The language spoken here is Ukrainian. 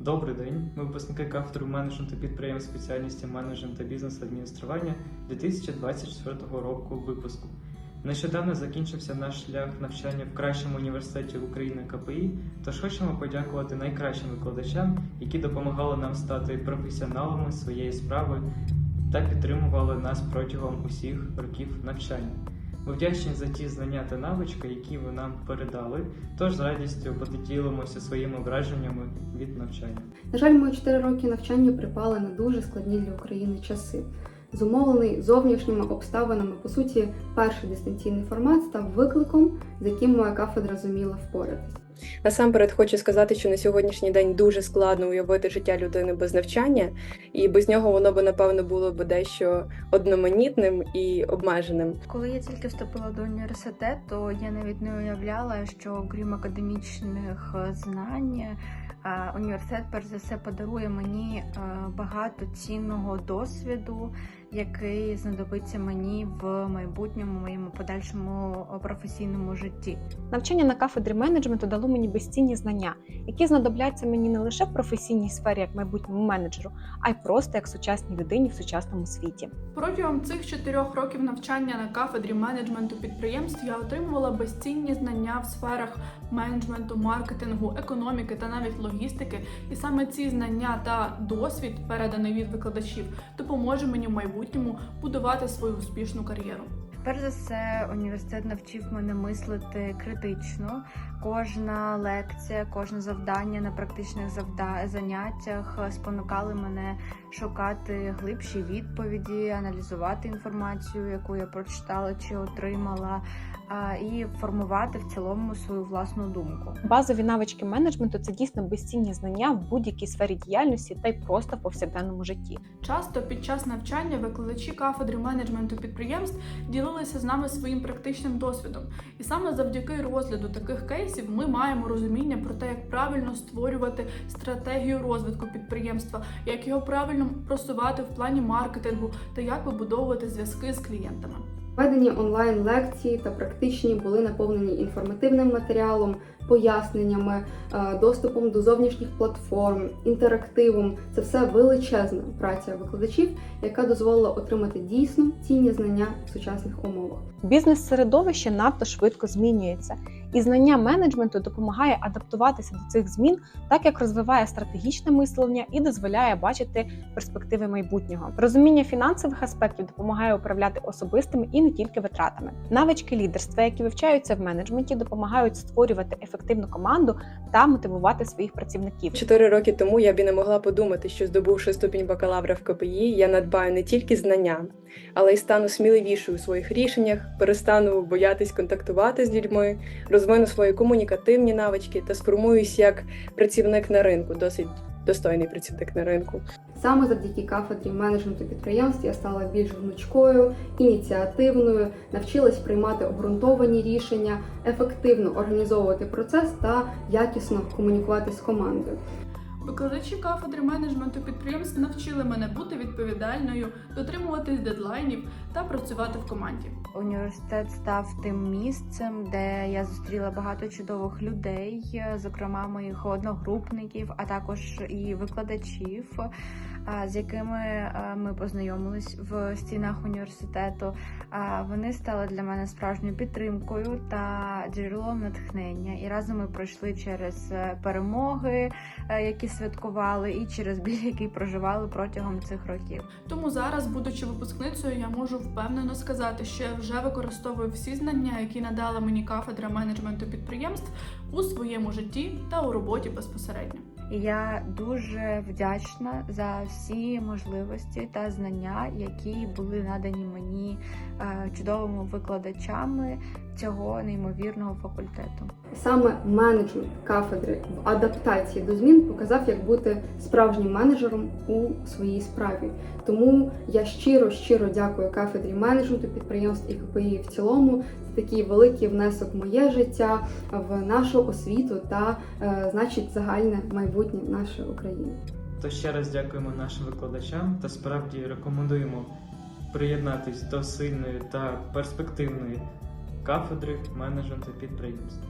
Добрий день. Ми випускники кафедри менеджменту підприємств спеціальності менеджмент та бізнес-адміністрування 2024 року випуску. Нещодавно закінчився наш шлях навчання в кращому університеті України КПІ, тож хочемо подякувати найкращим викладачам, які допомагали нам стати професіоналами своєї справи та підтримували нас протягом усіх років навчання. Ми вдячні за ті знання та навички, які ви нам передали, тож з радістю поділимося своїми враженнями від навчання. На жаль, мої 4 роки навчання припали на дуже складні для України часи. Зумовлений зовнішніми обставинами, по суті, перший дистанційний формат став викликом, з яким моя кафедра зуміла впоратись. Насамперед хочу сказати, що на сьогоднішній день дуже складно уявити життя людини без навчання, і без нього воно би напевно було б дещо одноманітним і обмеженим. Коли я тільки вступила до університету, я навіть не уявляла, що крім академічних е, знань, університет перш за все подарує мені е, багато цінного досвіду, який знадобиться мені в майбутньому моєму подальшому професійному житті. Навчання на кафедрі менеджменту дало мені безцінні знання, які знадобляться мені не лише в професійній сфері як майбутньому менеджеру, а й просто як сучасній людині в сучасному світі. Протягом цих чотирьох років навчання на кафедрі менеджменту підприємств я отримувала безцінні знання в сферах менеджменту, маркетингу, економіки та навіть логістики. І саме ці знання та досвід, переданий від викладачів, допоможе мені в майбутньому будувати свою успішну кар'єру. Перш за все, університет навчив мене мислити критично. Кожна лекція, кожне завдання на практичних заняттях спонукали мене шукати глибші відповіді, аналізувати інформацію, яку я прочитала чи отримала, і формувати в цілому свою власну думку. Базові навички менеджменту це дійсно безцінні знання в будь-якій сфері діяльності та й просто в повсякденному житті. Часто під час навчання викладачі кафедри менеджменту підприємств ділилися з нами своїм практичним досвідом. І саме завдяки розгляду таких кейсів ми маємо розуміння про те, як правильно створювати стратегію розвитку підприємства, як його правильно просувати в плані маркетингу та як вибудовувати зв'язки з клієнтами. Введені онлайн лекції та практичні були наповнені інформативним матеріалом, поясненнями, е, доступом до зовнішніх платформ, інтерактивом. Це все величезна праця викладачів, яка дозволила отримати дійсно цінні знання в сучасних умовах. Бізнес-середовище надто швидко змінюється, і знання менеджменту допомагає адаптуватися до цих змін, так як розвиває стратегічне мислення і дозволяє бачити перспективи майбутнього. Розуміння фінансових аспектів допомагає управляти особистими і не тільки витратами. Навички лідерства, які вивчаються в менеджменті, допомагають створювати ефективну команду та мотивувати своїх працівників. Чотири роки тому я б не могла подумати, що здобувши ступінь бакалавра в КПІ, я надбаю не тільки знання, але й стану сміливішою у своїх рішеннях, перестану боятись контактувати з людьми, розвину свої комунікативні навички та сформуюсь як працівник на ринку, досить достойний працівник на ринку. Саме завдяки кафедрі менеджменту підприємств я стала більш гнучкою, ініціативною, навчилась приймати обґрунтовані рішення, ефективно організовувати процес та якісно комунікувати з командою. Викладачі кафедри менеджменту підприємств навчили мене бути відповідальною, дотримуватись дедлайнів та працювати в команді. Університет став тим місцем, де я зустріла багато чудових людей, зокрема моїх одногрупників, а також і викладачів, з якими ми познайомились в стінах університету. Вони стали для мене справжньою підтримкою та джерелом натхнення. І разом ми пройшли через е, перемоги, е, які святкували, і через біль, який проживали протягом цих років. Тому зараз, будучи випускницею, я можу впевнено сказати, що я вже використовую всі знання, які надала мені кафедра менеджменту підприємств у своєму житті та у роботі безпосередньо. І я дуже вдячна за всі можливості та знання, які були надані мені е, чудовими викладачами цього неймовірного факультету. Саме менеджмент кафедри в адаптації до змін показав, як бути справжнім менеджером у своїй справі. Тому я щиро щиро дякую кафедрі менеджменту підприємств і КПІ в цілому. Це такий великий внесок в моє життя, в нашу освіту та, е, значить, загальне майбутнє нашої України. То ще раз дякуємо нашим викладачам та справді рекомендуємо приєднатись до сильної та перспективної кафедри менеджменту підприємств.